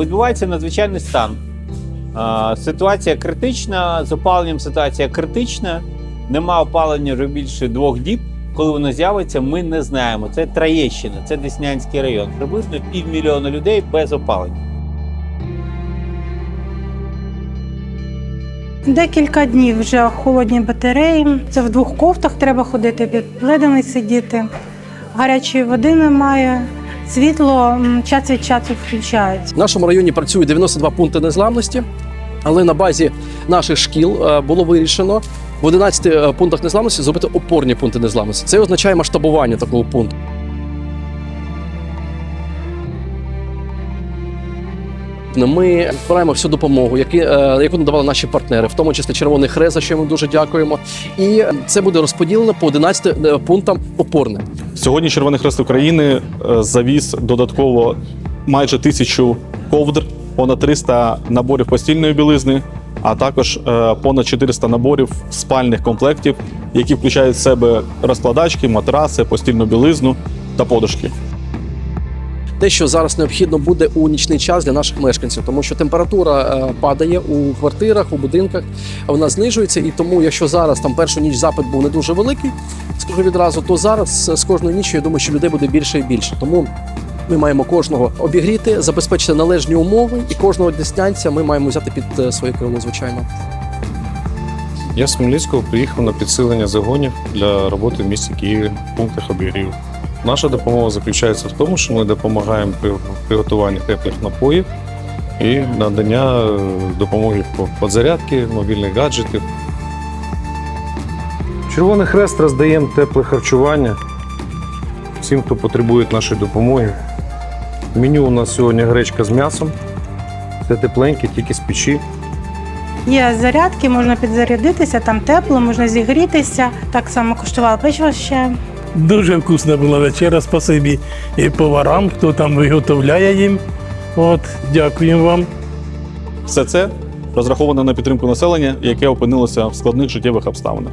Відбувається надзвичайний стан. Ситуація критична, з опаленням ситуація критична. Нема опалення вже більше двох діб. Коли воно з'явиться, ми не знаємо. Це Троєщина, це Деснянський район. Приблизно півмільйона людей без опалення. Декілька днів вже холодні батареї. Це в двох кофтах треба ходити, під пледами сидіти. Гарячої води немає. Світло час від часу включають. В нашому районі працює 92 пункти незламності, але на базі наших шкіл е, було вирішено в 11 е, пунктах незламності зробити опорні пункти незламності. Це означає масштабування такого пункту. Ми збираємо всю допомогу, е, яку надавали наші партнери, в тому числі Червоний Хрест, за що ми дуже дякуємо. І це буде розподілено по 11 е, пунктам опорним. Сьогодні Червоний Хрест України е, завіз додатково майже тисячу ковдр, понад 300 наборів постільної білизни, а також е, понад 400 наборів спальних комплектів, які включають в себе розкладачки, матраси, постільну білизну та подушки. те, що зараз необхідно буде у нічний час для наших мешканців, тому що температура е, падає у квартирах, у будинках, вона знижується. І тому, якщо зараз там першу ніч запит був не дуже великий, скажу відразу, то зараз е, з кожною ніччю я думаю, що людей буде більше і більше. Тому ми маємо кожного обігріти, забезпечити належні умови, і кожного деснянця ми маємо взяти під е, своє крило, звичайно. Я з Хмельницького приїхав на підсилення загонів для роботи в місті Києві в пунктах обігріву. Наша допомога заключається в тому, що ми допомагаємо при приготуванні теплих напоїв і надання е, допомоги по подзарядки, мобільних гаджетів. Червоний Хрест роздаємо тепле харчування всім, хто потребує нашої допомоги. Меню у нас сьогодні гречка з м'ясом. Це тепленьке, тільки з печі. Є зарядки, можна підзарядитися, там тепло, можна зігрітися. Так само коштувало печиво ще. Дуже вкусна була вечеря, спасибі і поварам, хто там виготовляє їм. От, дякуємо вам. Все це розраховано на підтримку населення, яке опинилося в складних життєвих обставинах.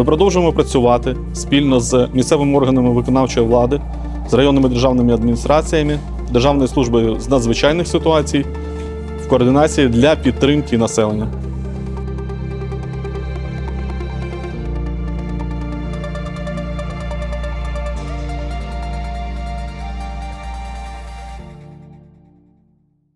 Ми продовжуємо працювати спільно з місцевими органами виконавчої влади, з районними державними адміністраціями, Державною службою з надзвичайних ситуацій в координації для підтримки населення.